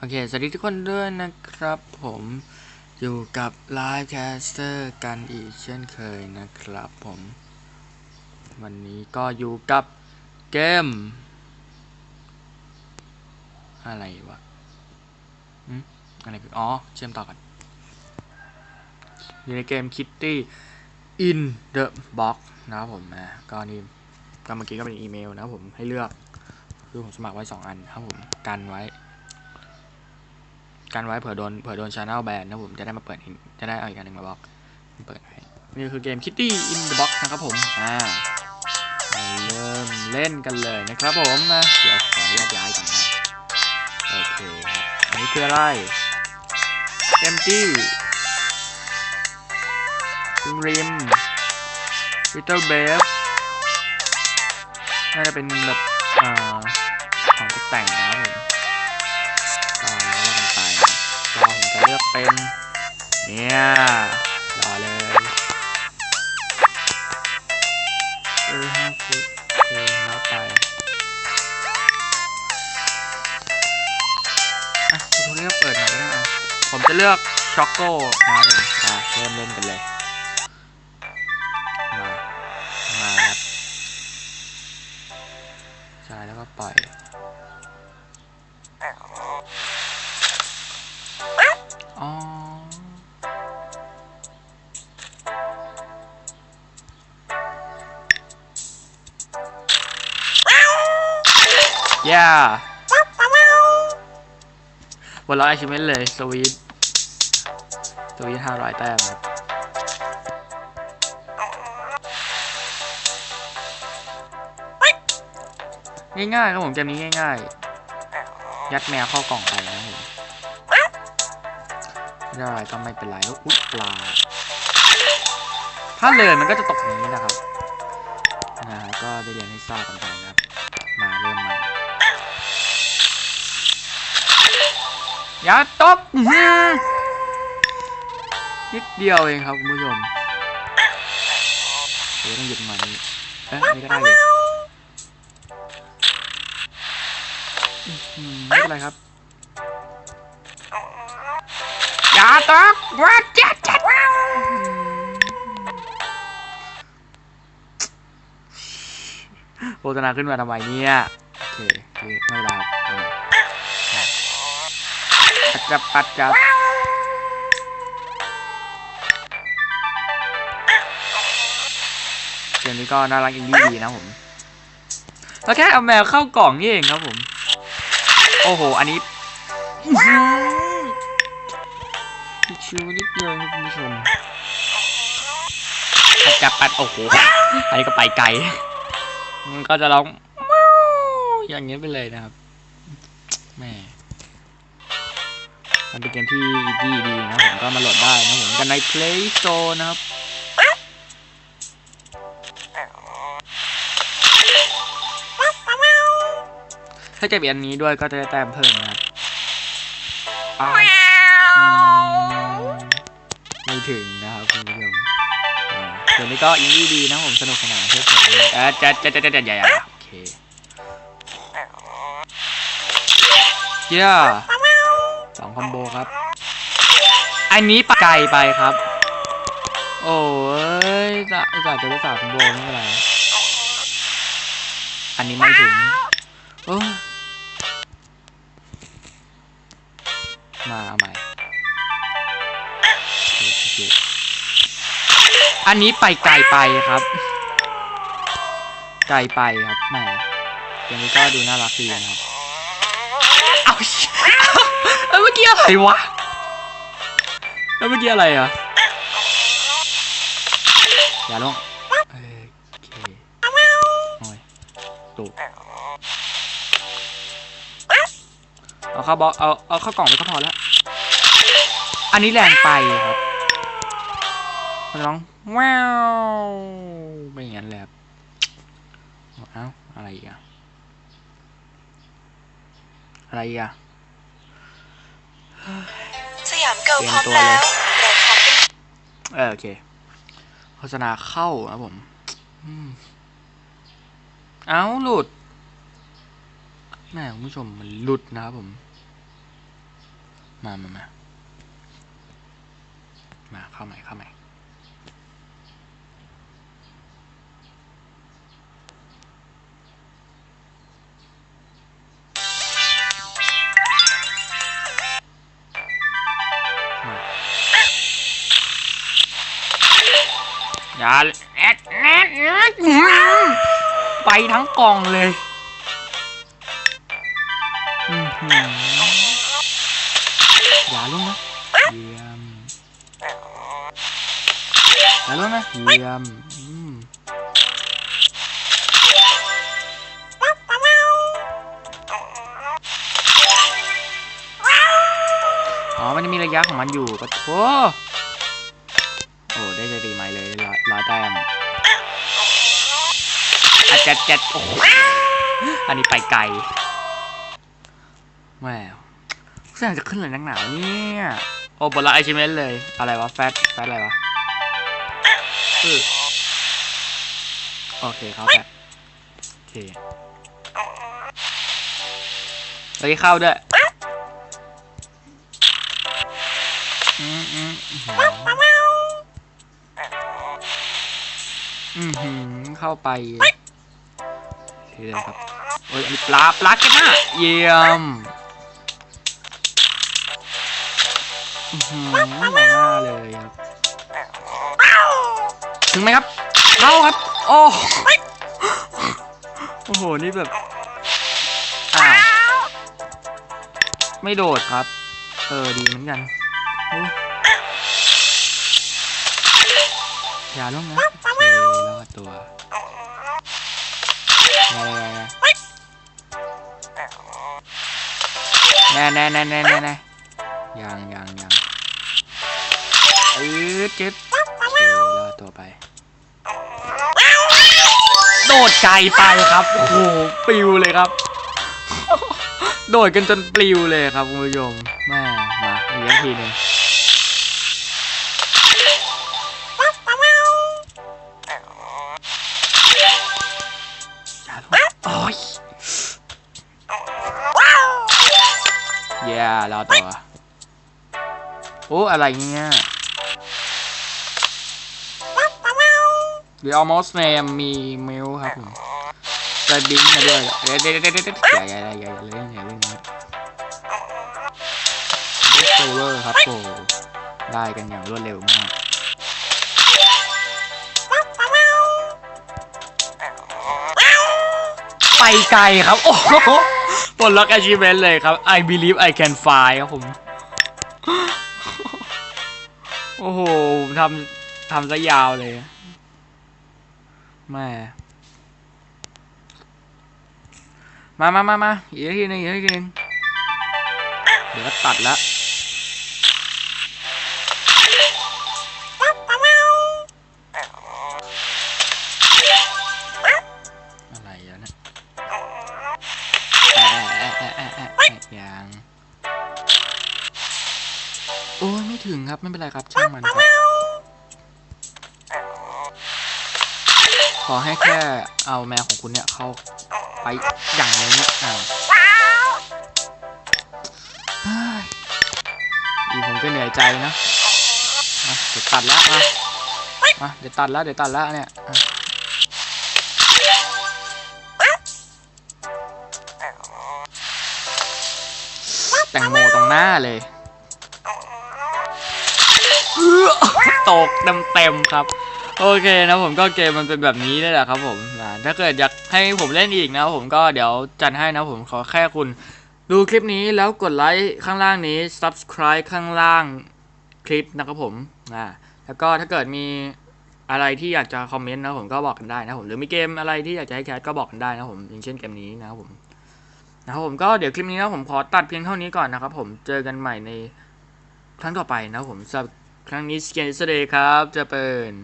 โอเค สวัสดีทุกคนด้วยนะครับผมอยู่กับไลฟ์แคสเตอร์กันอีกเช่นเคยนะครับผม วันนี้ก็อยู่กับเกม อะไรวะอืมอะไรคืออ๋อ เชื่อมต่อกัน อยู่ในเกม Kitty in the box นะครับผมนะก็นี่ก็เมื่อกี้ก็เป็นอีเมลนะครับผมให้เลือกคือผมสมัครไว้ 2 อันครับผม กันไว้ กันไว้เผื่อโดนเผื่อโดนชาแนลแบนนะผมจะได้มาเปิดจะได้เอาอีกอันหนึ่งมาบล็อกเปิดให้นี่คือเกม Kitty in the Box นะครับผมอ่ามาเริ่มเล่นกันเลยนะครับผมนะเดี๋ยวขอแยกย้ายก่อนนะโอเคครับอันนี้คืออะไร Empty ริมริม Little b a b น่าจะเป็นแบบอ่าของตกแต่งนะครับผม ก็ผมจะเลือกเป็นเนี่ยรอเลยเออห้าฟุตโอเคแล้วไปอะทุกคนเลือกเปิดหน่อยก็ได้อะผมจะเลือกช็อกโก้นะครับผมอะเริ่มเล่นกันเลยมามาครับใช่แล้วก็ปล่อย ย่าวันร้อยอาชิเมนเลยสวีทสวีทห้าร้อยแต้มครับง่ายๆครับผมเกมนี้ง่ายๆ ยัดแมวเข้ากล่องไปนะครับผมไม่ได้อะไรก็ไม่เป็นไรแล้วอุ๊ยปลา ถ้าเลยมันก็จะตกอย่างนี้นะครับนะฮะก็ได้เรียนให้ทราบกันไปนะครับ มาเริ่มใหม่ อย่าตกอื้อหือนิดเดียวเองครับคุณผู้ชมเดี๋ยวต้องหยุดมานี่เอ๊ะนี่ก็ได้อยู่อืมไม่เป็นไรครับอย่าตกว่าจัดจัดโฆษณาขึ้นมาทำไมเนี่ย โอเคโอเคไม่เป็นไรครับ จับปัดจับเกมนี้ก็น่ารักอินดี้ดีนะผมแล้วแค่เอาแมวเข้ากล่องนี่เองครับผม โอ้โห อันนี้ชิวนิดเดียวครับคุณผู้ชมปัดจับปัดโอ้โห อันนี้ก็ไปไกล มันก็จะร้องอย่างเงี้ไปเลยนะครับแม่ มันเป็นเกมที่ดีดีนะผมก็มาโหลดได้นะผมกันใน Play Store นะครับถ้าเก็บอันนี้ด้วยก็จะได้แต้มเพิ่มนะครับอ้าวอืมไม่ถึงนะครับคุณผู้ชมอ่าส่วนนี้ก็อินดี้ดีนะผมสนุกสนานเพื่อเพลินเออจะจะจะจะจะใหญ่ๆโอเคเย้ สองคอมโบครับ อันนี้ไกลไปครับ โอ้ยจะจะจะได้สามคอมโบไม่เป็นไร อันนี้ไม่ถึงโอ้มาเอาใหม่ อันนี้ไปไกลไปครับ ไกลไปครับแหมเกมนี้ก็ดูน่ารักดีนะครับ เอาเชี่ยเอ้ยเมื่อกี้อะไรวะ แล้วเมื่อกี้อะไรอะ อย่าลงโอเคโอ้ยตูกเอาเข้าบล็อกเอาเอาเข้ากล่องไปก็พอแล้ว อันนี้แรงไปครับมันร้องว้าวไม่อย่างนั้นแหละครับเอ้าอะไรอีกอะ อะไรอีกอะสยามเกิลพร้อมแล้วเราพร้อมกันเออโอเคโฆษณาเข้าครับผมอืมเอ้าหลุดแม่คุณผู้ชมมันหลุดนะครับผม มามามามาเข้าใหม่เข้าใหม่าแอดแอดแอดไปทั้งกล่องเลยอย่าลงนะเยี่ยมอย่าลงนะเยี่ยมอ๋อ มันจะมีระยะของมันอยู่ปะโถโอ้ ได้ใจดี ร้อยแต้มอาจจะจะโอ้โหอันนี้ไปไกลแหมเสียงจะขึ้นเลยนักหนาวเนี่ยโอ้บละไอชิเมนเลย อะไรวะ แฟตแฟตอะไรวะอโอเคเขาแฟตโอเคเฮ้ยเข้าด้วยอืมอืม อืมอือหือเข้าไปทีเลยครับโอ้ยปลาปลาเก็บมาเยี่ยมอือหือมหน้าเลยครับถึงไหมครับเข้าครับ โอ้โอ้โห นี่แบบอ้าวไม่โดดครับ เออ ดีเหมือนกันโอ้อย่าลงนะ รอดตัวแน่แน่แน่แน่แน่แน่ยังยังยังอืดจึ๊ดโอเครอดตัวไป โดดไกลไปครับ โอ้โหปลิวเลยครับ โดดกันจนปลิวเลยครับคุณผู้ชมแม่มาอีกสักทีหนึ่ง เย่รอตัวโอ้อะไรเงี้ย The almost name มีมิวครับผมจะบิงมาด้วยเดี๋ยวเดี๋ยวเดี๋ยวเดี๋ยวอย่าอย่าอย่าอย่าเล่นอย่าเล่นนะโซเวอร์ครับโอ้ได้กันอย่างรวดเร็วมากไปไกลครับ โอ้โห ปลดล็อก achievement เลยครับ I believe I can fly ครับผม โอ้โหทำทำซะยาวเลยแม่มามามามาอีกทีหนึงอีกทีหนึงเดี๋ยวก็ตัดละ อะแอะแอะยังโอ้ยไม่ถึงครับ ไม่เป็นไรครับ ช่างมันครับ ขอให้แค่เอาแมวของคุณเนี่ยเข้าไปอย่างนี้อ่าอีผมก็เหนื่อยใจนะมาเดี๋ยวตัดละมาเดี๋ยวตัดละเดี๋ยวตัดละเนี่ย งโมตรงหน้าเลยตกเต็มๆครับ โอเคนะผมก็เกมมันเป็นแบบนี้นี่แหละครับผมถ้าเกิดอยากให้ผมเล่นอีกนะผมก็เดี๋ยวจัดให้นะผมขอแค่คุณ ดูคลิปนี้แล้วกดไลค์ข้างล่างนี้ subscribe ข้างล่างคลิปนะครับผมอ่าแล้วก็ถ้าเกิดมีอะไรที่อยากจะคอมเมนต์นะผมก็บอกกันได้นะผมหรือมีเกมอะไรที่อยากจะให้แคสก็บอกกันได้นะผมอย่างเช่นเกมนี้นะครับผม นะครับผมก็เดี๋ยวคลิปนี้นะผมขอตัดเพียงเท่านี้ก่อนนะครับผมเจอกันใหม่ในครั้งต่อไปนะครับผมสำหรับครั้งนี้สเกนสเดย์ครับจะเป็น